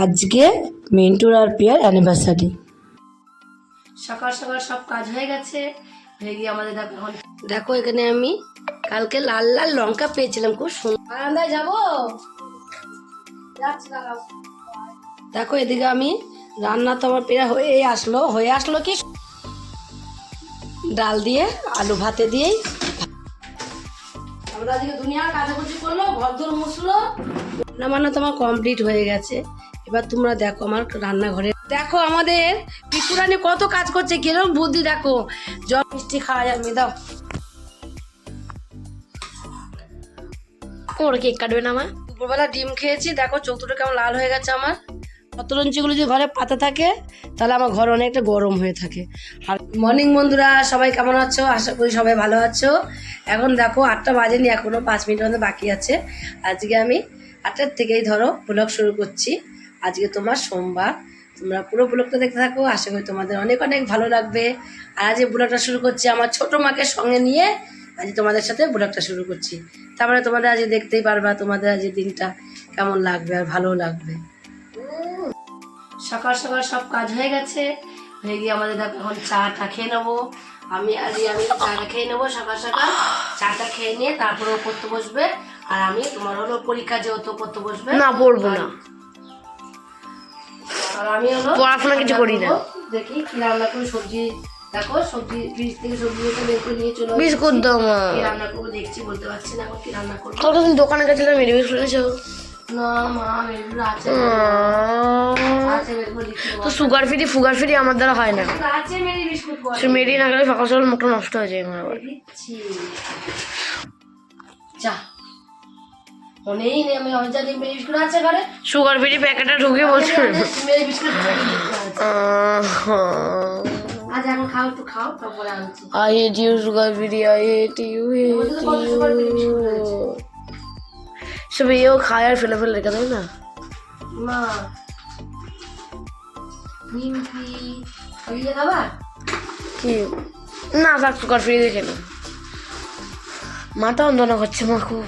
আজকে মিন্টুর আর peer anniversary সকাল সকাল সব কাজ হয়ে গেছে। হয়ে গিয়ে আমাদের দেখো এখন দেখো এখানে আমি কালকে লাল লাল লঙ্কা পেয়েছিলাম খুব সুন্দর বারান্দায় যাব? দেখো এদিকে আমি রান্না তো আমার পেরা হয়ে আসলো। হয়ে আসলো কি? ডাল দিয়ে আলু ভাতে দিয়েই। আমরা আজকে দুনিয়ার কাটাকুচি করল ঘর দোর মুছলো রান্না বান্না তো আমার কমপ্লিট হয়ে গেছে। এবার তোমরা দেখো আমার রান্নাঘরে। দেখো আমাদের পিকুরানি কত কাজ করছে কীরকম বুদ্ধি দেখো। জল মিষ্টি খাওয়া যাবে দাও। ওর কেক কাটবে না আমার দুপুরবেলা ডিম খেয়েছি দেখো চোখ দুটো কেমন লাল হয়ে গেছে আমার। পতলঞ্চিগুলো যদি ঘরে পাতা থাকে তাহলে আমার ঘর অনেকটা গরম হয়ে থাকে। আর মর্নিং বন্ধুরা সবাই কেমন আছো? আশা করি সবাই ভালো আছো। এখন দেখো আটটা বাজেনি এখনও পাঁচ মিনিটের মধ্যে বাকি আছে। আজকে আমি আটটার থেকেই ধরো ব্লগ শুরু করছি। আজকে তোমার সোমবার। তোমরা পুরো ব্লগটা দেখতে থাকো। আশা করি তোমাদের অনেক অনেক ভালো লাগবে। আর আজ ব্লগটা শুরু করছি আমার ছোট মাকে সঙ্গে নিয়ে। আজ তোমাদের সাথে ব্লগটা শুরু করছি। তারপরে তোমাদের আজকে দেখতেই পারবা তোমাদের আজ দিনটা কেমন লাগবে আর ভালো লাগবে। সকাল সকাল সব কাজ হয়ে গেছে। হয়ে গিয়ে আমাদের দেখো এখন চাটা খেয়ে নেব। আমি আর আমি চাটা খেয়ে নেব সকাল সকাল। চাটা খেয়ে নিয়ে তারপরে পড়তে বসবে। আর আমি তোমার হলো পরীক্ষা যেহেতু পড়তে বসবে। না পড়ব না। আর আমি হলো পড়াশোনা কিছু করি না। দেখি কি রান্না করে সবজি দেখো সবজি ফ্রিজ থেকে সবজি বের করে নিয়ে চলে বিস্কুট দাও মা। কি রান্না করব দেখছি বলতে পারছি না কি রান্না করব। কালকে তুমি দোকানে গেছিলাম মেরি বিস্কুট এনেছো না মা এগুলো আছে আছে বের করে লিখতে তো সুগার ফ্রি ফুগার ফ্রি আমার দ্বারা হয় না। আছে মেরি বিস্কুট মেরি না গেলে সকাল সকাল মুখটা নষ্ট হয়ে যায় আমার আবার। যা। মনেই নেই আমি অঞ্জালি মেরি বিস্কুট আছে ঘরে। সুগার ফ্রি প্যাকেটটা ঢুকে বলছে মেরি বিস্কুট আজ এখন খাও একটু খাও তারপরে আনছি। I hate you sugar free I hate you hate সব এও খায় আর ফেলে ফেলে রেখে দেয় না? মা। নিমকি খাইয়ে খাবা কি? না থাক সুগার ফ্রি দেখে না। মাথা অন্ধনা করছে মা খুব।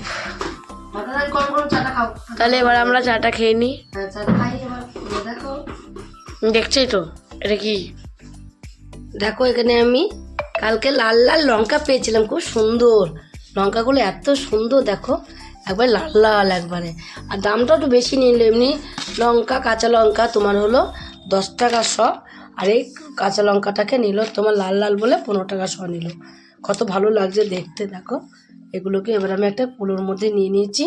তাহলে এবার আমরা চাটা খেয়ে নিই হ্যাঁ চাটা খাই এবার। খুলে দেখো। দেখছেই তো এটা কি? দেখো এখানে আমি কালকে লাল লাল লঙ্কা পেয়েছিলাম খুব সুন্দর। লঙ্কাগুলো এত সুন্দর দেখো। একবার লাল লাল একবারে। আর দামটা একটু বেশি নিল এমনি লঙ্কা কাঁচা লঙ্কা তোমার হলো দশ টাকা শ আর এই কাঁচা লঙ্কাটাকে নিল তোমার লাল লাল বলে পনেরো টাকা শ নিল। কত ভালো লাগছে দেখতে দেখো। এগুলোকে এবার আমি একটা কুলোর মধ্যে নিয়ে নিয়েছি।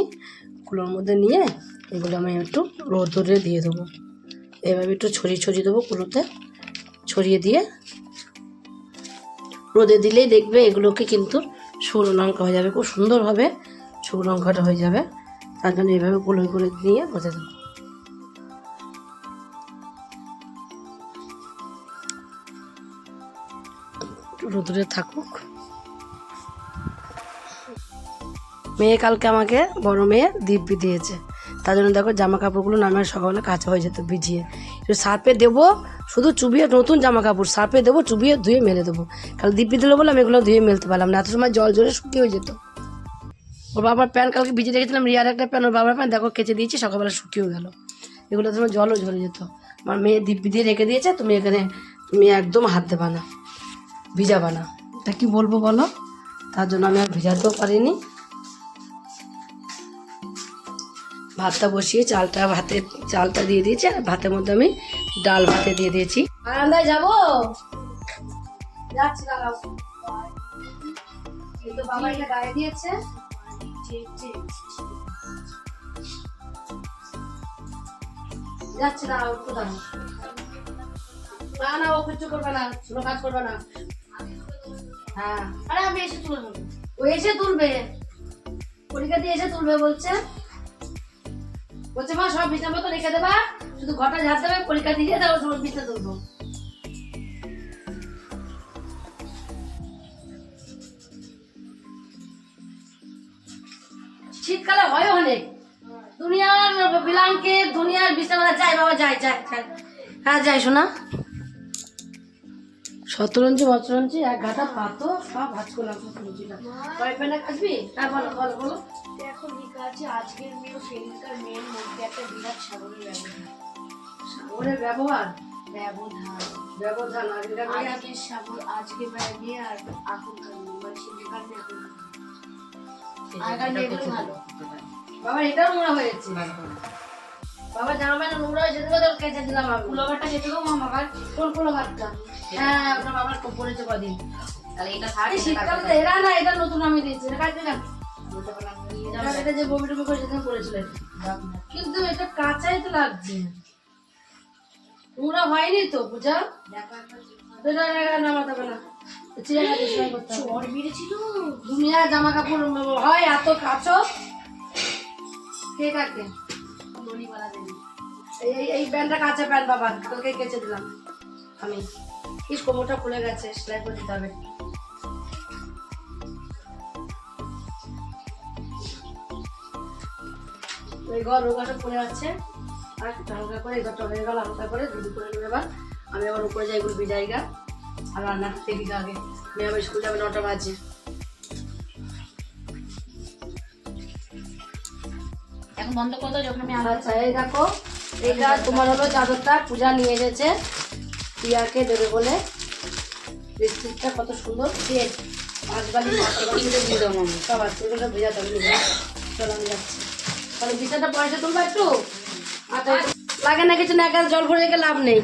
কুলোর মধ্যে নিয়ে এগুলো আমি একটু রোদরে দিয়ে দেবো। এভাবে একটু ছড়িয়ে ছড়িয়ে দেবো কুলোতে। ছড়িয়ে দিয়ে রোদে দিলেই দেখবে এগুলোকে কিন্তু শুকনো লঙ্কা হয়ে যাবে, খুব সুন্দরভাবে শুকনো লঙ্কাটা হয়ে যাবে। তার জন্য এইভাবে গুলো করে দিয়ে রোদে দেবো। একটু রোদে থাকুক। মেয়ে কালকে আমাকে বড় মেয়ে দিব্যি দিয়েছে। তার জন্য দেখো জামা কাপড়গুলো নামে সকালে কাঁচা হয়ে যেত ভিজিয়ে। সার্পে দেবো, শুধু চুবিয়ে নতুন জামা কাপড় সার্পে দেবো, চুবিয়ে ধুয়ে মেলে দেবো। কাল দিব্যি দিল বলে আমি এগুলো ধুয়ে মেলতে পারলাম না। এত সময় জল জলে শুকিয়ে হয়ে যেত। ওর বাবার প্যান্ট কালকে ভিজে রেখেছিলাম, রিয়ার একটা প্যান্ট ওর বাবার প্যান্ট দেখো কেচে দিয়েছি, সকালবেলা শুকিয়েও গেল। এগুলো তোমার জলও ঝরে যেত। আমার মেয়ে দিব্যি দিয়ে রেখে দিয়েছে, তুমি এখানে, তুমি একদম হাত দেবা না, ভিজাবা না। তা কি বলব বলো? তার জন্য আমি আর ভিজাতেও পারিনি। ভাতটা বসিয়ে চালটা ভাতে, চালটা দিয়ে দিয়েছি আর ভাতের মধ্যে আমি ডাল ভাতে দিয়ে দিয়েছি। বারান্দায় যাব? যাচ্ছি যাচ্ছে, দাঁড়াও, একটু দাঁড়াও। না না, ও কিছু করবে না কাজ করবে না। হ্যাঁ। আরে, আমি এসে তুলে নেব। ও এসে তুলবে। পরীক্ষা দিয়ে এসে তুলবে বলছে। বলছে, মা, সব বিছানা মতো রেখে দেবা শুধু ঘটা ঝাড় দেবে, পরীক্ষা দিয়ে তারপর তোমার বিছনা তুলবো শীতকালে হয় অনেক। দুনিয়ার বিলাঙ্কে দুনিয়ার বিছানা যায় বাবা যায় যাই। হ্যাঁ যাই, শোনা। শতরঞ্জি মতরঞ্জি এক ঘাটা পাতো সব ভাজ করলাম শতরঞ্জিটা। কয় পেনে কাটবি হ্যাঁ বলো বলো বলো। দেখো লেখা আছে আজকের মেয়ে সেদিনকার মেয়ের মধ্যে একটা বিরাট সাগরের ব্যবধান। ওরে ব্যবহার ব্যবধান। ব্যবধান মেয়ে আজকে সাবুর আজকে ব্যাগে আর এখনকার মানে সেদিনকার মেয়ে এখন আগেকার মেয়েগুলো ভালো। বাবা এটাও নোংরা হয়েছে। বাবা জামা প্যান্ট নোংরা হয়েছে সেটাকে তো কেচে দিলাম আমি। পুলোভারটা খেতে গো মামা আবার কোন ভাতটা? হ্যাঁ ওটা বাবার খুব পড়েছে কদিন। তাহলে এটা থাক শীতকালে তো এরা না এটা নতুন আমি দিয়েছি এটা কাটবে না এটা যে বমি টমি করে সেদিন করেছিল। কিন্তু এটা কাঁচাই তো লাগছে। নোংরা হয়নি তো পূজা? এটা নামাতে হবে। না দুনিয়া জামা কাপড় হয় এত কাছো কে কাকে এই, এই- এই প্যান্টটা কাঁচা প্যান্ট, বাবা কালকে কেচে দিলাম। আমি। ইস, কোমরটা খুলে গেছে, সেলাই করে দিতে হবে। এই ঘর রোগাটা পড়ে আছে। আর হালকা করে এই ঘরটা হয়ে গেল, হালকা করে দুধ করে নেবে এবার। আমি আবার উপরে যাই গুলবি জায়গা। আর রান্না দেখি আগে। মেয়ে আবার স্কুল যাবে নটা বাজে। বন্ধ করে দাও যখন আমি আচ্ছা এই দেখো এটা তোমার হলো চাদরটা পূজা নিয়ে গেছে পিয়াকে দেবে বলে। লিপস্টিকটা কত সুন্দর। সেট পাঁচ বালি দিয়ে দেবো আমি সব চুলটা ভেজাতে হবে নিজে। চলো আমি যাচ্ছি। তাহলে বিছাটা পয়সা তুলবা একটু? আচ্ছা লাগে না কিছু না একা জল ভরে লাভ নেই।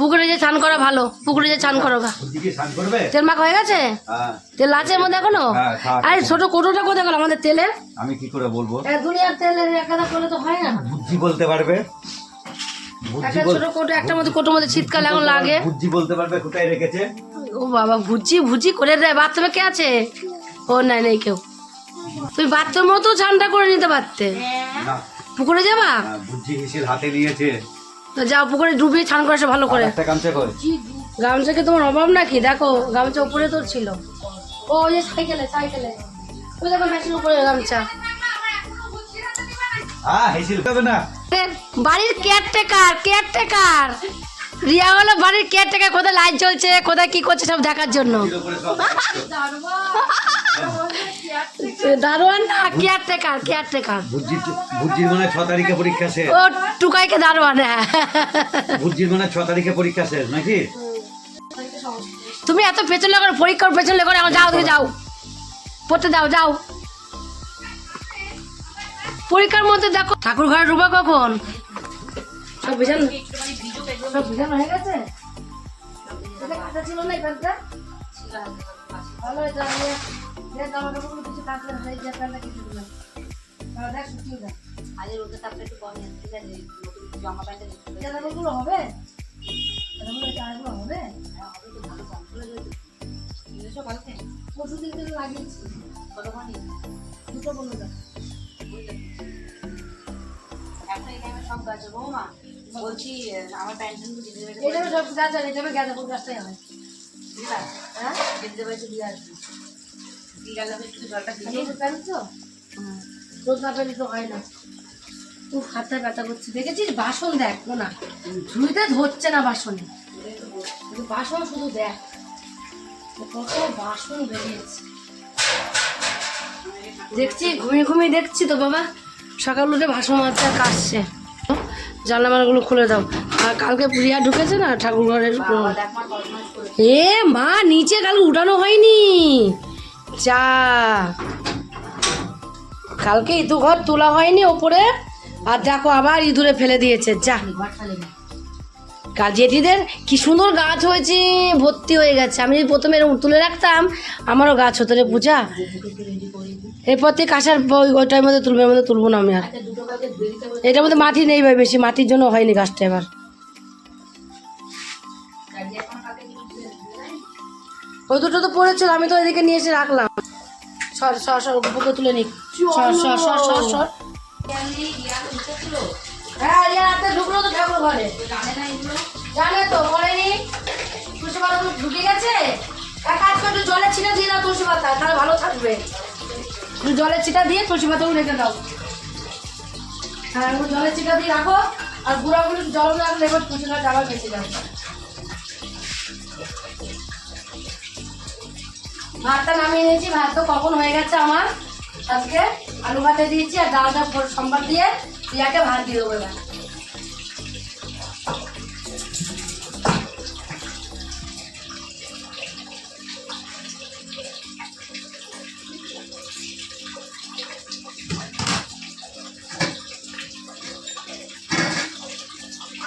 পুকুরে যে চান করা ভালো পুকুরে যে করো গা। স্নান করবে? তেল মাখা হয়ে গেছে? হ্যাঁ। তেল আছে মধ্যে এখনও? হ্যাঁ, আরে ছোট কোটোটা কোথায় গেল আমাদের তেলের? আমি কি করে বলব? দুনিয়ার তেলের একাদা করলে তো হয় না। বুদ্ধি বলতে পারবে? বুদ্ধি একটা ছোট কোটো একটা মধ্যে কোটোর মধ্যে শীতকাল এখন লাগে। বুদ্ধি বলতে পারবে কোথায় রেখেছে? ও বাবা ভুজি ভুজি করে দেয়। বাথরুমে কে আছে? ও নাই নেই কেউ। তুমি বাথরুমেও তো ঠান্ডা করে নিতে পারতে। পুকুরে যাবা? হাতে নিয়েছে। যাও পুকুরে ডুবিয়ে স্নান করে এসো ভালো করে। একটা কামচা করে গামছা কি তোমার অভাব নাকি? দেখো গামছা উপরে তো ছিল। ও ওই যে সাইকেলে সাইকেলে। ওই দেখো মেশিন উপরে গামছা। হ্যাঁ বাড়ির কেয়ারটেকার কেয়ারটেকার রিয়া হলো বাড়ির কেয়ারটেকার কোথায় লাইট জ্বলছে কোথায় কি করছে সব দেখার জন্য। দারোয়ান না কেয়ারটেকার কেয়ারটেকার বুদ্ধির মনে ছ তারিখে পরীক্ষা শেষ। ও টুকাইকে দারোয়ান হ্যাঁ। মনে ছ তারিখে পরীক্ষা শেষ নাকি? তুমি এত পেছনে করে পরীক্ষার পেছনে করে এখন যাও তুমি যাও। পড়তে দাও যাও। পরীক্ষার মধ্যে দেখো ঠাকুর ঘরে ঢুকবা কখন? সব সব হয়ে গেছে? এটা ছিল না এই ভালো হয়েছে আমি যে জামা কাপড়গুলো কিছু কাঁচা হয়ে যায় প্যান্টটা কিছু দিলাম তাহলে দেখ শুকিয়ে যায় রোদে তাপটা একটু কমে ঠিক আছে? জামা প্যান্টে এই জামাগুলো হবে? জামাগুলো এই চারাগুলো হবে? ভালো থাকে পরশু দিন থেকে লাগিয়েছি। কতক্ষণই দুটো বলে দাও একটা এখানে সব গাছ বৌমা। বলছি আমার প্যান্ট কিন্তু দিতে দেবে এই যাবে সব গাছ আর এই যাবে গাঁদা ফুল গাছটাই হয় হ্যাঁ? দিতে দেবে দিয়ে আসবি। দিয়ে একটু জলটা দিয়ে তো? রোজ না পেলে তো হয় না। খুব হাতটা ব্যথা করছে। দেখেছিস? বাসন দেখ না ঝুড়িতে ধরছে না বাসনে। বাসন শুধু দেখ। কত বাসন বেরিয়েছে দেখছি ঘুমিয়ে ঘুমিয়ে দেখছি তো বাবা। সকাল উঠে ভাসন আর কাশছে। জানলামানগুলো খুলে দাও। আর কালকে প্রিয়া ঢুকেছে না ঠাকুর ঘরের এ মা নিচে কালকে উঠানো হয়নি। যা। কালকে ইঁদু ঘর তোলা হয়নি ওপরে। আর দেখো আবার ইঁদুরে ফেলে দিয়েছে, যা। জেঠিদের কি সুন্দর গাছ হয়েছে, ভর্তি হয়ে গেছে। আমি যদি প্রথমে এরকম তুলে রাখতাম, আমারও গাছ হতো রে পূজা। এরপর থেকে কাঁসার ওই- ওইটার মধ্যে তুলবে মধ্যে তুলবো না আমি আর। এটার মধ্যে মাটি নেই ভাই, বেশি মাটির জন্য হয়নি গাছটা এবার। ওই দুটো তো পড়েছিল আমি তো এদিকে নিয়ে এসে রাখলাম। সর সর সর বুকে তুলে নিক। সর সর সর সর সর। হ্যাঁ ইয়া রাতে ঢুকলো তো ঠাকুর ঘরে। জানে তো বলেনি তুলসী পাতা ঢুকে গেছে? এক কাজ করে একটু জলের ছিটা দিয়ে দাও তুলসী পাতা তাহলে ভালো থাকবে। একটু ছিটা দিয়ে তুলসী পাতাও রেখে দাও। হ্যাঁ জলের ছিটা দিয়ে রাখো আর গুঁড়াগুলো জল রাখলে এবার তুলসী গাছ আবার বেঁচে যাবে। ভাতটা নামিয়ে নিয়েছি ভাত তো কখন হয়ে গেছে আমার? আজকে আলু ভাতে দিয়েছি আর ডালটা সম্বার দিয়ে পিয়াকে ভাত দিয়ে দেবো এবার।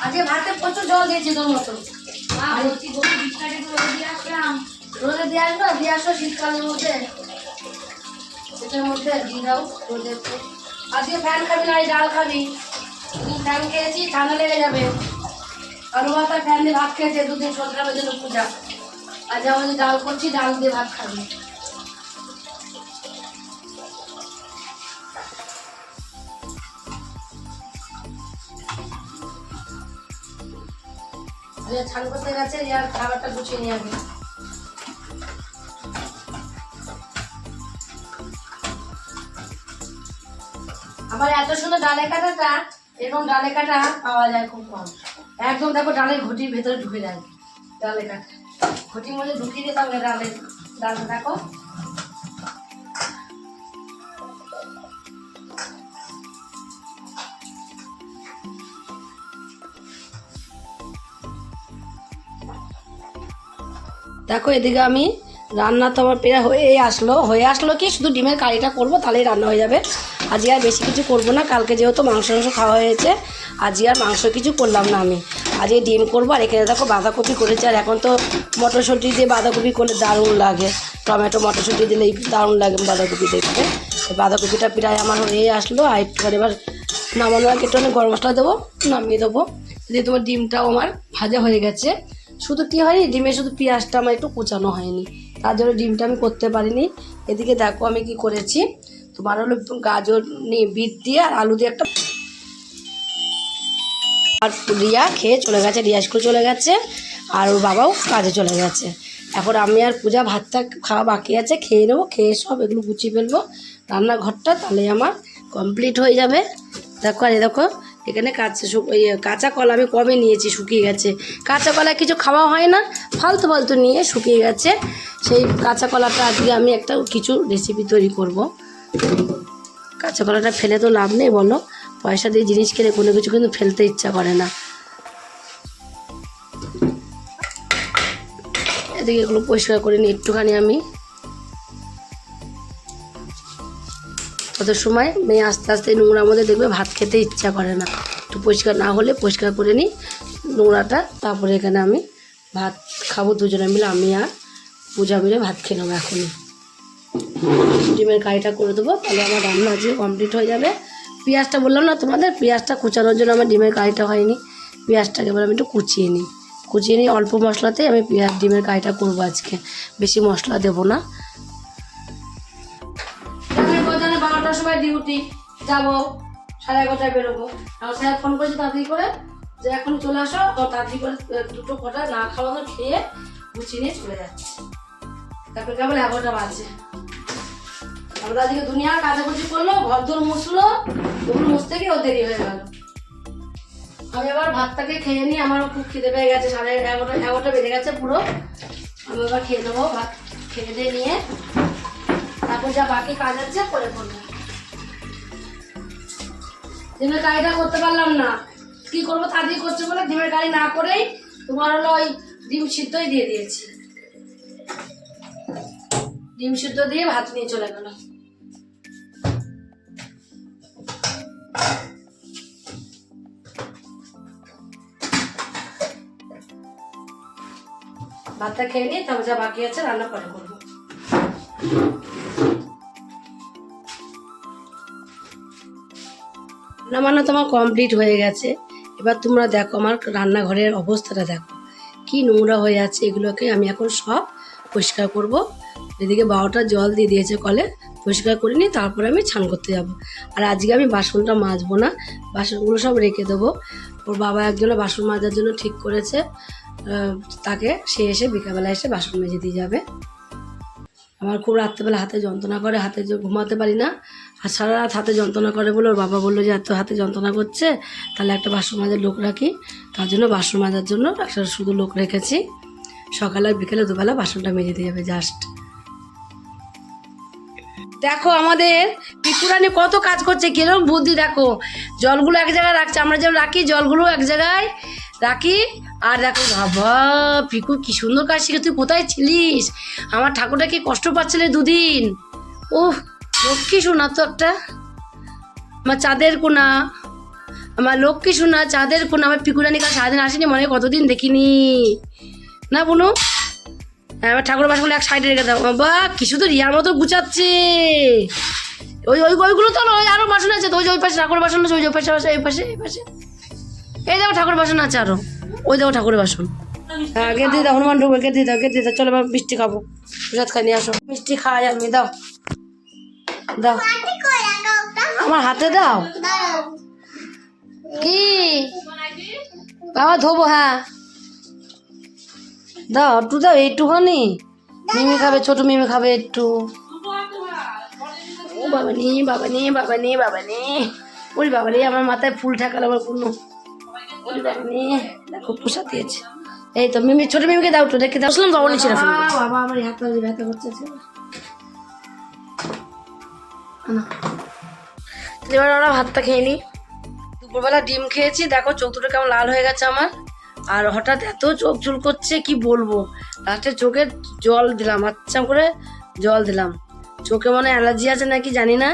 আজকে ভাতে প্রচুর জল দিয়েছি তোর মতো শীতকালের মধ্যে শীতের মধ্যে দিয়ে দাও রোদে আজকে ফ্যান খাবি না, এই ডাল খাবি। ফ্যান খেয়েছি, ঠান্ডা লেগে যাবে। আলু ভাতা ফ্যান দিয়ে ভাত খেয়েছে, দুদিন সন্ধ্যাবের জন্য পূজা। আজ আমাদের ডাল করছি, ডাল দিয়ে ভাত খাবি। ছান করতে গেছে রিয়ার খাবারটা গুছিয়ে নিয়ে আসবে আবার এত সুন্দর ডালে কাটাটা, এরকম ডালে কাটা পাওয়া যায় খুব কম। একদম দেখো ডালের ঘটির ভেতরে ঢুকে যায় ডালে কাটা। ঘটির মধ্যে ঢুকিয়ে দিতাম ডালে ডালটা দেখো। দেখো, এদিকে আমি রান্না তো আমার প্রায় হয়ে আসলো। হয়ে আসলো কি? শুধু ডিমের কারিটা করব, তাহলেই রান্না হয়ে যাবে। আজকে আর বেশি কিছু করব না। কালকে যেহেতু মাংস মাংস খাওয়া হয়েছে, আজকে আর মাংস কিছু করলাম না আমি। আজকে ডিম করব, আর এখানে দেখো বাঁধাকপি করেছে, আর এখন তো মটরশুঁটি দিয়ে বাঁধাকপি করলে দারুণ লাগে। টমেটো, মটরশুঁটি দিলেই দারুণ লাগে বাঁধাকপি দেখতে। বাঁধাকপিটা প্রায় আমার হয়ে আসলো। আর একটুখানি এবার নামানোর আগে একটু গরম মশলা দেবো, নামিয়ে দেবো। দিয়ে তোমার ডিমটাও আমার ভাজা হয়ে গেছে। শুধু কী হয়নি, ডিমে শুধু পেঁয়াজটা আমার একটু কুচানো হয়নি। তার জন্য ডিমটা আমি করতে পারিনি। এদিকে দেখো আমি কি করেছি। তোমার হলো গাজর নিয়ে বিট দিয়ে আর আলু দিয়ে একটা আর রিয়া খেয়ে চলে গেছে, রিয়া স্কুল চলে গেছে আর ওর বাবাও কাজে চলে গেছে। এখন আমি আর পূজা ভাতটা খাওয়া বাকি আছে, খেয়ে নেব, খেয়ে সব এগুলো গুছিয়ে ফেলব। রান্নাঘরটা তাহলে আমার কমপ্লিট হয়ে যাবে। দেখো, আর দেখো, এখানে কাঁচা কাঁচা কলা আমি কবে নিয়েছি, শুকিয়ে গেছে। কাঁচা কলা কিছু খাওয়া হয় না, ফালতু ফালতু নিয়ে শুকিয়ে গেছে। সেই কাঁচা কলাটা আজকে আমি একটা কিছু রেসিপি তৈরি করব। কাঁচা কলাটা ফেলে তো লাভ নেই, বলো। পয়সা দিয়ে জিনিস কিনে কোনো কিছু কিন্তু ফেলতে ইচ্ছা করে না। এদিকে এগুলো পরিষ্কার করে নিই একটুখানি আমি। তত সময় মেয়ে আস্তে আস্তে নোংরার মধ্যে দেখবে ভাত খেতে ইচ্ছা করে না। একটু পরিষ্কার না হলে পরিষ্কার করে নিই নোংরাটা, তারপরে এখানে আমি ভাত খাব দুজনে মিলে, আমি আর পূজা মিলে ভাত নেব এখনই। ডিমের কারিটা করে দেবো, তাহলে আমার রান্না আজকে কমপ্লিট হয়ে যাবে। পেঁয়াজটা বললাম না তোমাদের, পেঁয়াজটা কুচানোর জন্য আমার ডিমের কারিটা হয়নি। পেঁয়াজটাকে এবার আমি একটু কুচিয়ে নিই। কুচিয়ে নিই অল্প মশলাতেই আমি পেঁয়াজ, ডিমের কারিটা করব আজকে। বেশি মশলা দেবো না। বারোটার সময় ডিউটি যাব, সাড়ে এগারোটায় বেরোবো। আমার স্যার ফোন করেছে তাড়াতাড়ি করে যে এখন চলে আসো। তাড়াতাড়ি করে দুটো কটা না খাওয়ানো খেয়ে গুছিয়ে নিয়ে চলে যাচ্ছে। তারপরে কেবল এগারোটা বাজছে আমরা আজকে দুনিয়ার কাচাকুচি করল ঘর দোর মুছলো, ওগুলো মুছতে গিয়ে ও দেরি হয়ে গেল। আমি আবার ভাতটাকে খেয়ে নিই আমার খুব খিদে পেয়ে গেছে, সাড়ে এগারোটা এগারোটা বেজে গেছে পুরো। আমি আবার খেয়ে নেব, ভাত খেয়ে দিয়ে নিয়ে তারপর যা বাকি কাজ আছে করে করব ডিমের গাড়িটা করতে পারলাম না। কি করব তাড়াতাড়ি করছে বলে ডিমের গাড়ি না করেই তোমার হলো ওই ডিম সিদ্ধই দিয়ে দিয়েছি। ডিম সিদ্ধ দিয়ে ভাত নিয়ে চলে গেল ভাতটা খেয়ে নিয়ে তারপর যা বাকি আছে রান্না পরে করব। রান্না তোমার কমপ্লিট হয়ে গেছে। এবার তোমরা দেখো আমার রান্নাঘরের অবস্থাটা দেখো। কি নোংরা হয়ে আছে এগুলোকে আমি এখন সব পরিষ্কার করব। এদিকে বারোটা জল দিয়ে দিয়েছে কলে। পরিষ্কার করে নিয়ে তারপরে আমি ছান করতে যাব। আর আজকে আমি বাসনটা মাজবো না, বাসনগুলো সব রেখে দেবো। ওর বাবা একজনে বাসন মাজার জন্য ঠিক করেছে তাকে সে এসে বিকালবেলা এসে বাসন মেজে দিয়ে যাবে। আমার খুব রাত্রেবেলা হাতে যন্ত্রণা করে, হাতে ঘুমাতে পারি না। আর সারা রাত হাতে যন্ত্রণা করে বলে ওর বাবা বলল যে, এত হাতে যন্ত্রণা করছে, তাহলে একটা বাসন মাজার লোক রাখি। তার জন্য বাসন মাজার জন্য একটা শুধু লোক রেখেছি। সকালে আর বিকেলে দুবেলা বাসনটা মেজে দিয়ে যাবে জাস্ট দেখো আমাদের পিকুরানি কত কাজ করছে কীরকম বুদ্ধি দেখো। জলগুলো এক জায়গায় রাখছে, আমরা যেমন রাখি, জলগুলো এক জায়গায় রাখি। আর দেখো, বাবা, পিকু কি সুন্দর কাজ শিখে তুই কোথায় ছিলিস? আমার ঠাকুরটা কি কষ্ট পাচ্ছিলে দুদিন? ওহ, লক্ষ্মী শোনা তো একটা। আমার চাঁদের কোনা। আমার লক্ষ্মী শোনা চাঁদের কোন। আমার পিকুরানি কাজ সারাদিন আসেনি, মনে কতদিন দেখিনি। না, বুনু? হ্যাঁ আমার ঠাকুর বাসগুলো এক সাইডে রেখে দাও। বা কিছু তো রিয়ার মতো গুছাচ্ছে। ওই ওই ওইগুলো তো ওই আরও বাসন আছে। তো ওই যে ওই পাশে ঠাকুর বাসন আছে ওই যে ওই পাশে পাশে এই পাশে এই পাশে। এই দেখো ঠাকুর বাসন আছে আরও। ওই দেখো ঠাকুর বাসন। হ্যাঁ গেট দাও হনুমান ঢুকবে গেট দিয়ে দাও দিয়ে দাও। চলো এবার মিষ্টি খাব। প্রসাদ খাই নিয়ে আসো। মিষ্টি খাওয়াই আমি দাও। দাও। আমার হাতে দাও। কি? বাবা ধোবো হ্যাঁ। দাও একটু দাও একটুখানি মিমি খাবে ছোট মিমি খাবে একটু। ও বাবা নি বাবা নি বাবা নি বাবা নি। ওই বাবা রে আমার মাথায় ফুল ঠাকাল আমার কোনো ওই বাবা নি। দেখো পোষা দিয়েছে। এই তো মিমি ছোট মিমিকে দাও তো রেখে দাও। তখন নিচে না ফেলব। বাবা আমার হাতটা ব্যথা করছে এবার ওরা ভাতটা খেয়ে নিই। দুপুরবেলা ডিম খেয়েছি। দেখো চোখ দুটো কেমন লাল হয়ে গেছে আমার। আর হঠাৎ এত চোখ চুল করছে কি বলব? লাস্টে চোখে জল দিলাম আচ্ছা করে জল দিলাম। চোখে মনে অ্যালার্জি আছে নাকি জানি না।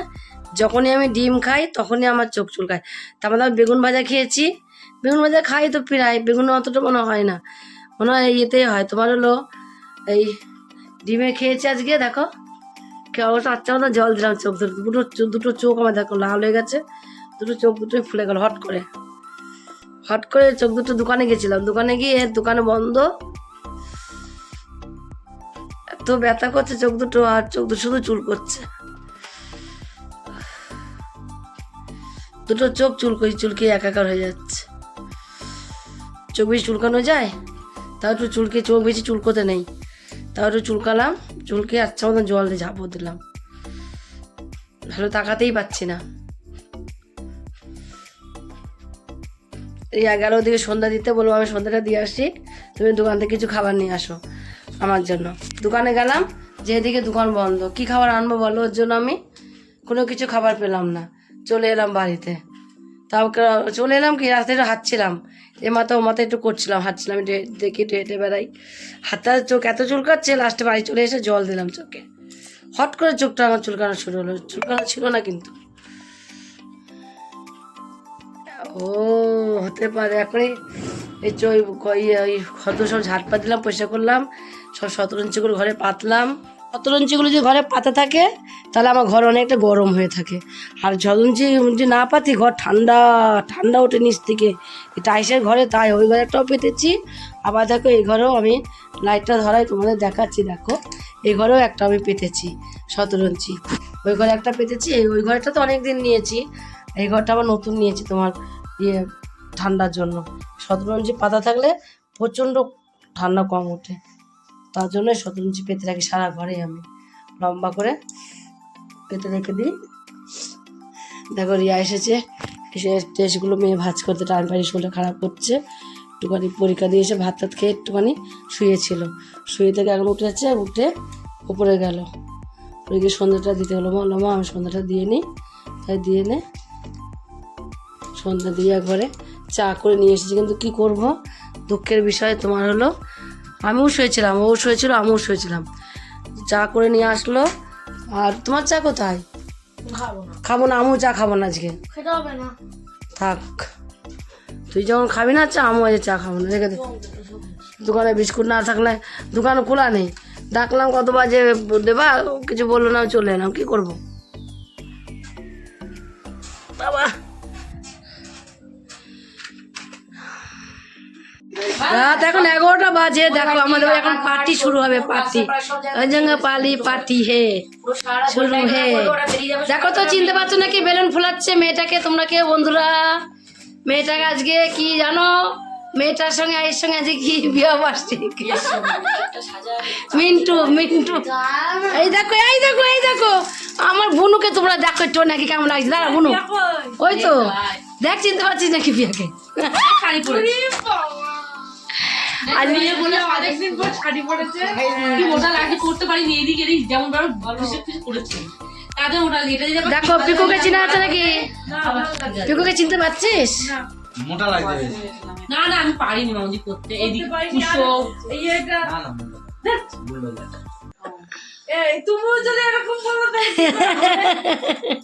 যখনই আমি ডিম খাই, তখনই আমার চোখ চুল চুলকায় তারপর আমি বেগুন ভাজা খেয়েছি। বেগুন ভাজা খাই তো প্রায়, বেগুন অতটা মনে হয় না। মনে হয় ইয়েতেই হয়। তোমার হলো এই ডিমে খেয়েছি আজকে, দেখো। অবশ্য আচ্ছা মতো জল দিলাম চোখ দুটো দুটো চোখ আমার দেখো লাল হয়ে গেছে। দুটো চোখ দুটোই ফুলে গেল, হট করে। হট করে চোখ দুটো দোকানে গেছিলাম। দোকানে গিয়ে দোকানে বন্ধ। এত ব্যথা করছে চোখ দুটো আর চোখ দুটো শুধু চুল করছে। দুটো চোখ চুলকই চুলকিয়ে একাকার হয়ে যাচ্ছে। চোখ বেশি চুলকানো যায়? তাও একটু চুলকে চোখ বেশি চুলকোতে নেই। তাও একটু চুলকালাম, চুলকে আচ্ছা মতন জল দিয়ে ঝাঁপও দিলাম। ভালো তাকাতেই পাচ্ছি না। রিয়া গেল ওদিকে সন্ধ্যা দিতে বলব, আমি সন্ধ্যাটা দিয়ে আসি তুমি দোকান থেকে কিছু খাবার নিয়ে আসো আমার জন্য। দোকানে গেলাম, যেদিকে দোকান বন্ধ। কি খাবার আনব বলো? ওর জন্য আমি কোনো কিছু খাবার পেলাম না। চলে এলাম বাড়িতে। তাও চলে এলাম কি? রাস্তায় একটু হাঁটছিলাম। এ মাথা ও মাথা একটু করছিলাম, হাঁটছিলাম দেখি একটু হেঁটে বেড়াই। হাতটা চোখ এত চুলকাচ্ছে লাস্টে বাড়ি চলে এসে জল দিলাম চোখে। হট করে চোখটা আমার চুলকানো শুরু হলো। চুলকানো ছিল না কিন্তু। ও, হতে পারে। এখনই এই ক- ইয়ে ওই হয়তো সব ঝাড়পা দিলাম পয়সা করলাম, সব শতরঞ্চিগুলো ঘরে পাতলাম। শতরঞ্চিগুলো যদি ঘরে পাতা থাকে, তাহলে আমার ঘর অনেকটা গরম হয়ে থাকে। আর শতরঞ্চি যদি না পাতি, ঘর ঠান্ডা ঠান্ডা ওঠে নিচ থেকে। টাইসের ঘরে তাই, ওই ঘরেরটাও পেতেছি। আবার দেখো, এই ঘরেও আমি লাইটটা ধরাই, তোমাদের দেখাচ্ছি, দেখো। এই ঘরেও একটা আমি পেতেছি শতরঞ্চি ওই ঘরে একটা পেতেছি, এই, ওই ঘরটা তো অনেক দিন নিয়েছি। এই ঘরটা আবার নতুন নিয়েছি তোমার। ইয়ে ঠান্ডার জন্য। শতরঞ্জি পাতা থাকলে প্রচণ্ড ঠান্ডা কম ওঠে। তার জন্য শতরঞ্জি পেতে রাখি সারা ঘরে আমি। লম্বা করে পেতে রেখে দিই। দেখো রিয়া এসেছে। এসে টেস্টগুলো মেয়ে ভাজ করতে টাইম পারি শরীরটা খারাপ করছে। একটুখানি পরীক্ষা দিয়ে এসে ভাত টাত খেয়ে একটুখানি শুয়েছিল। শুয়ে থেকে এখন উঠেছে উঠে উপরে গেল। গিয়ে সন্ধ্যাটা দিতে হলো মা, আমি সন্ধ্যাটা দিয়ে নিই। তাই দিয়ে নে। সন্ধ্যা দিয়ে একবারে চা করে নিয়ে এসেছি। কিন্তু কি করব? দুঃখের বিষয় তোমার হলো আমিও শুয়েছিলাম ও শুয়েছিল আমিও শুয়েছিলাম। চা করে নিয়ে আসলো। আর তোমার চা কোথায়? খাব না। আমিও চা খাব না আজকে। থাক। তুই যখন খাবি না চা আমিও চা খাব না। রেখে দে। দোকানে বিস্কুট না থাকলে দোকান খোলা নেই। ডাকলাম কত বাজে দেবা কিছু বলল না চলে এলাম। কি করব? রাত এখন এগারোটা বাজে দেখো আমাদের এখন পার্টি শুরু হবে পার্টি রঞ্জঙ্গা পালি পার্টি হে। শুরু হে। দেখো তো চিনতে পারছ নাকি বেলুন ফুলাচ্ছে মেয়েটাকে? তোমরা কেউ বন্ধুরা? মেয়েটাকে আজকে কি জানো? মেয়েটার সঙ্গে এর সঙ্গে আজকে কি বিয়ে বার্ষিক মিন্টু মিন্টু। এই দেখো এই দেখো এই দেখো। আমার বুনুকে তোমরা দেখো একটু নাকি কেমন লাগছে। দাঁড়া বুনু। ওই তো। দেখ চিনতে পারছিস নাকি বিয়াকে? আর মেয়ে বলে অনেকদিন পর শাড়ি পরেছে কি মোটা লাগে করতে পারিনি এদিকে এদিক যেমন ভাবে কিছু করেছে। আবার দেখো পিকুকে চিনা আছে নাকি? পিকুকে চিনতে পারছিস? মোটা লাগবে না না আমি পারিনি মামজি করতে। এদিক হয়ে যাচ্ছে। ওই সবাই যদি থাকে তাহলে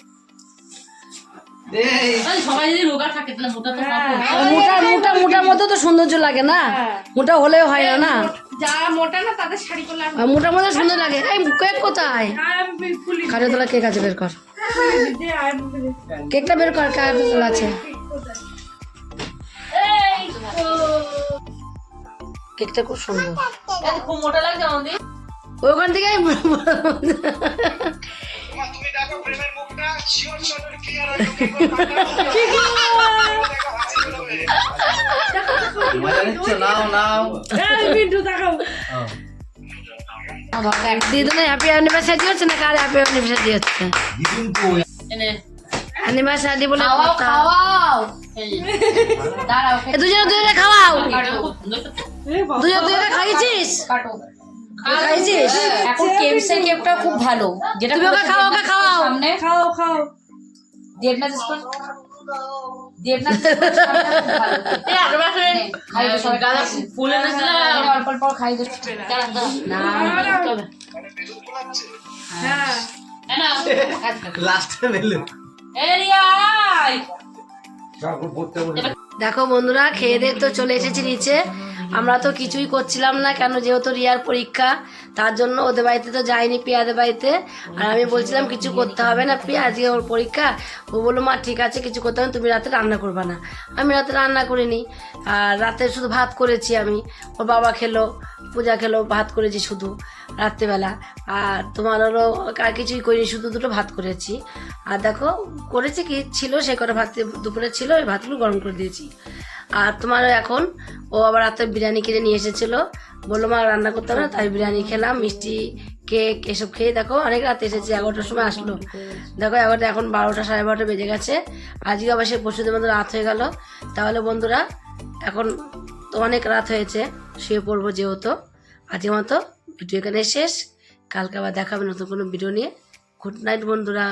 মোটা মোটা মোটা মোটার মধ্যে তো সৌন্দর্য লাগে না। মোটা হলেও হয় না না? মোটা না তাদের শাড়ি করলে আমি আর মোটার মধ্যে সুন্দর লাগে। এই কেক কোথায়? আমি তোলা কেক আছে বের কর। কেকটা বের কর তোলা আছে। কেকটা খুব সুন্দর। খুব মোটা লাগছে আমাদের ওখান থেকে তুমি দেখো প্রেমের মুখটা শিওর শিওর ক্লিয়ার নিচ্ছ? নাও নাও। মিন্টু দেখাও। দিদুনে হ্যাপি অ্যানিভার্সারি হচ্ছে না কার হ্যাপি অ্যানিভার্সারি হচ্ছে? অ্যানিভার্সারি বলে খাওয়াও দুজনে দুজনে খাওয়াও। দুজনে দুজনে কাটো। তুই খাইছিস এখন কেপসের কেকটা খুব ভালো। যেটা তুমি ওকে খাও ওকে খাওয়াও। সামনে। খাও খাও। দেবনাথ স্কুল দেবনাথ স্কুল সামনে খুব ভালো। এই আগেরবার করে খাই দে সবাই গাঁদা ফুল এনেছিল অল্প অল্প খাই দে দাঁড়া, দাঁড়া। না হ্যাঁ। লাস্টে বেলু এই রিয়া, আয়। দেখো বন্ধুরা খেয়ে দিয়ে তো চলে এসেছি নিচে। আমরা তো কিছুই করছিলাম না, কেন যেহেতু রিয়ার পরীক্ষা, তার জন্য ওদের বাড়িতে তো যাইনি পিয়াদের বাড়িতে। আর আমি বলছিলাম, কিছু করতে হবে না পিয়া আজকে ওর পরীক্ষা। ও বলল, মা, ঠিক আছে, কিছু করতে হবে তুমি রাতে রান্না করবে না। আমি রাতে রান্না করিনি, আর রাতে শুধু ভাত করেছি আমি। ওর বাবা খেলো, পূজা খেলো, ভাত করেছি শুধু রাত্রেবেলা। আর তোমার হলো, আর কিছুই করিনি, শুধু দুটো ভাত করেছি। আর দেখো, করেছি কি? ছিল সে করে ভাত, দুপুরে ছিল, ওই ভাতগুলো গরম করে দিয়েছি। আর তোমার এখন, ও আবার রাতে বিরিয়ানি কিনে নিয়ে এসেছিল। বলল, মা, রান্না করতে হবে না। তাই বিরিয়ানি খেলাম, মিষ্টি, কেক, এসব খেয়ে দেখো, অনেক রাতে এসেছে, এগারোটার সময় আসলো। দেখো, এগারোটা, এখন বারোটা, সাড়ে বারোটা বেজে গেছে। আজকে আবার সে পরশুদের মতো রাত হয়ে গেল। তাহলে বন্ধুরা, এখন তো অনেক রাত হয়েছে, শুয়ে পড়ব যেহেতু। আজকের মতো ভিডিও এখানে শেষ। কালকে আবার দেখাবে নতুন কোনো ভিডিও নিয়ে। গুড নাইট, বন্ধুরা।